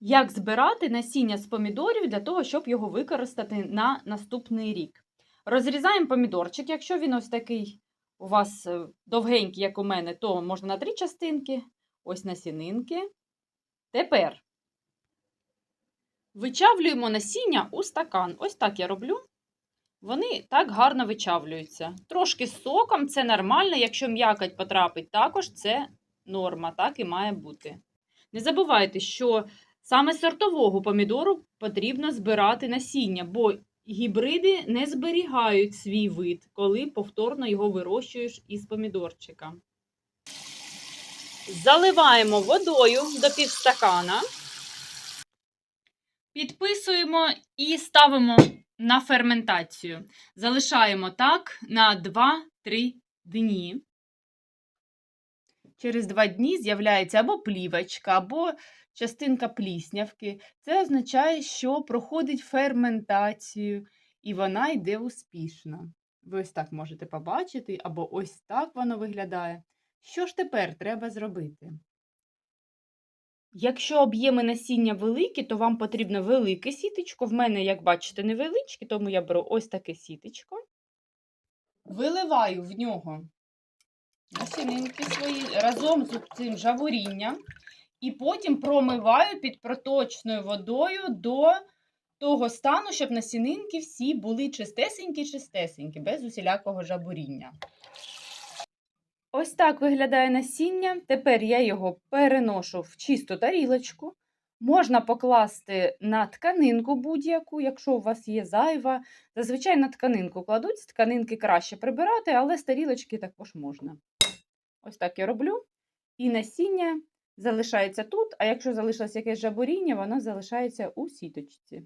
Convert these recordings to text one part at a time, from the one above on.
Як збирати насіння з помідорів для того, щоб його використати на наступний рік? Розрізаємо помідорчик, якщо він ось такий у вас е, довгенький, як у мене, то можна на три частинки. Ось насінинки. Тепер вичавлюємо насіння у стакан. Ось так я роблю. Вони так гарно вичавлюються. Трошки з соком це нормально, якщо м'якоть потрапить, також це норма, так і має бути. Не забувайте, що саме сортового помідору потрібно збирати насіння, бо гібриди не зберігають свій вид, коли повторно його вирощуєш із помідорчика. Заливаємо водою до півстакана. Підписуємо і ставимо на ферментацію. Залишаємо так на 2-3 дні. Через 2 дні з'являється або плівочка, або частинка пліснявки. Це означає, що проходить ферментацію, і вона йде успішно. Ви ось так можете побачити, або ось так воно виглядає. Що ж тепер треба зробити? Якщо об'єми насіння великі, то вам потрібно велике сітечко. В мене, як бачите, невеличке, тому я беру ось таке сітечко. Виливаю в нього насінинки свої разом з цим жаворінням. І потім промиваю під проточною водою до того стану, щоб насінинки всі були чистесенькі-чистесенькі, без усілякого жабуріння. Ось так виглядає насіння. Тепер я його переношу в чисту тарілочку. Можна покласти на тканинку будь-яку, якщо у вас є зайва. Зазвичай на тканинку кладуть, тканинки краще прибирати, але з тарілочки також можна. Ось так я роблю. І насіння залишається тут, а якщо залишилось якесь жабуріння, воно залишається у сіточці.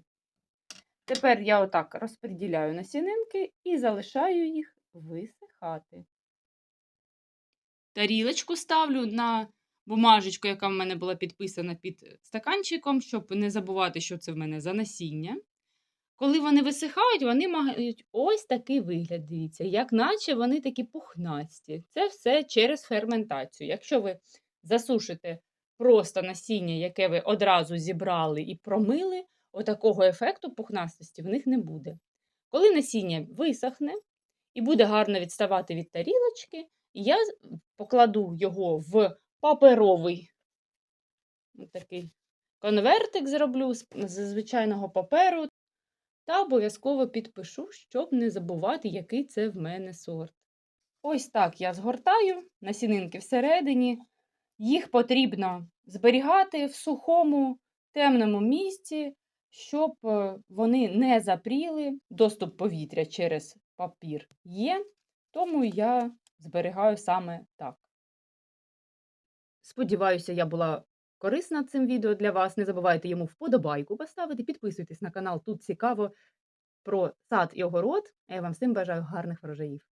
Тепер я отак розподіляю насінинки і залишаю їх висихати. Тарілочку ставлю на бумажечку, яка в мене була підписана під стаканчиком, щоб не забувати, що це в мене за насіння. Коли вони висихають, вони мають ось такий вигляд, дивіться, як наче вони такі пухнасті. Це все через ферментацію. Якщо ви засушите просто насіння, яке ви одразу зібрали і промили, отакого ефекту пухнастості в них не буде. Коли насіння висохне і буде гарно відставати від тарілочки, я покладу його в паперовий такий конвертик зроблю з звичайного паперу та обов'язково підпишу, щоб не забувати, який це в мене сорт. Ось так я згортаю насінинки всередині. Їх потрібно зберігати в сухому, темному місці, щоб е, вони не запріли. Доступ повітря через папір є, тому я зберігаю саме так. Сподіваюся, я була корисна цим відео для вас. Не забувайте йому вподобайку поставити, підписуйтесь на канал, тут цікаво про сад і огород. А я вам всім бажаю гарних врожаїв.